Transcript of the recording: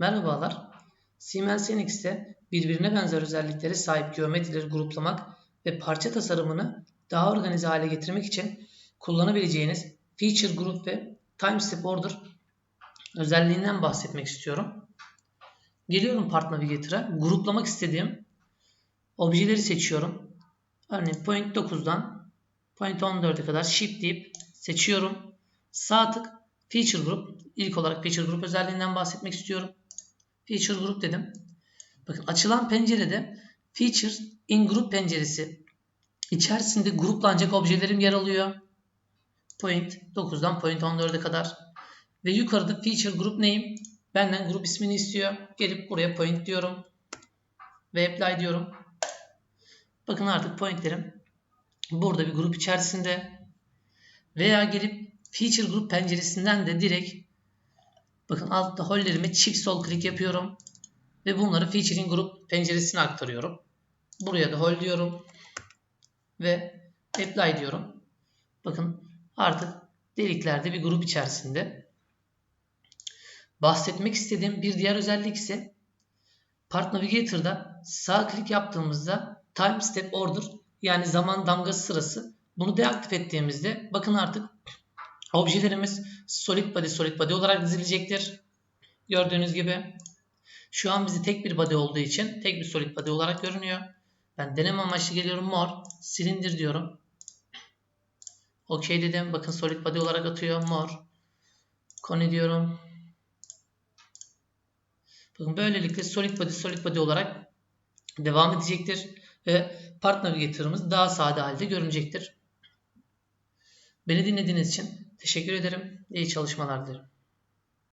Merhabalar. Siemens NX'te birbirine benzer özelliklere sahip geometrileri gruplamak ve parça tasarımını daha organize hale getirmek için kullanabileceğiniz Feature Group ve Time Step Order özelliğinden bahsetmek istiyorum. Geliyorum Part Navigator'a. Gruplamak istediğim objeleri seçiyorum. Örneğin Point 9'dan Point 14'e kadar Shift deyip seçiyorum. Sağ tık Feature Group. İlk olarak Feature Group özelliğinden bahsetmek istiyorum. Feature Group dedim. Bakın açılan pencerede Feature in Group penceresi içerisinde gruplanacak objelerim yer alıyor. Point 9'dan Point 14'e kadar. Ve yukarıda Feature Group Name benden grup ismini istiyor. Gelip buraya Point diyorum. Ve Apply diyorum. Bakın artık pointlerim burada bir grup içerisinde. Veya gelip Feature Group penceresinden de direkt bakın altta hollerime çift sol klik yapıyorum. Ve bunları Featuring Group penceresine aktarıyorum. Buraya da hol diyorum. Ve Apply diyorum. Bakın artık deliklerde bir grup içerisinde. Bahsetmek istediğim bir diğer özellik ise Part Navigator'da sağ klik yaptığımızda Time Step Order yani zaman damgası sırası bunu deaktif ettiğimizde bakın artık objelerimiz solid body solid body olarak dizilecektir. Gördüğünüz gibi şu an bizi tek bir body olduğu için tek bir solid body olarak görünüyor. Ben deneme amaçlı geliyorum mor silindir diyorum. OK dedim. Bakın solid body olarak atıyor mor. Koni diyorum. Bakın böylelikle solid body solid body olarak devam edecektir. Ve part navigator'ımız daha sade halde görünecektir. Beni dinlediğiniz için teşekkür ederim. İyi çalışmalar dilerim.